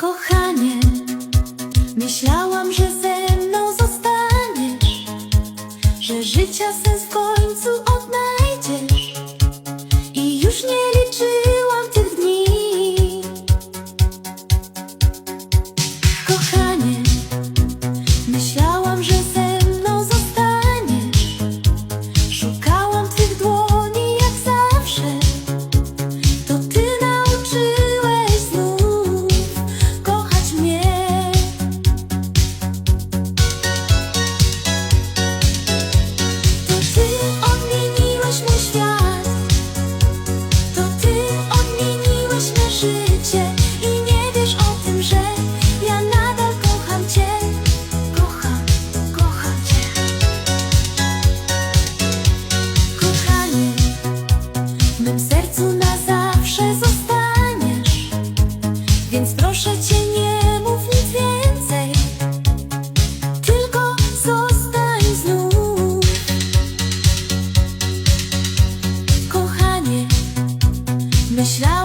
Kochanie, myślałam, że ze mną zostaniesz, że życia sens w i nie wiesz o tym, że ja nadal kocham cię. Kocham, kocham cię. Kochanie, w mym sercu na zawsze zostaniesz, więc proszę cię nie mów nic więcej. Tylko zostań znów. Kochanie, myślałam.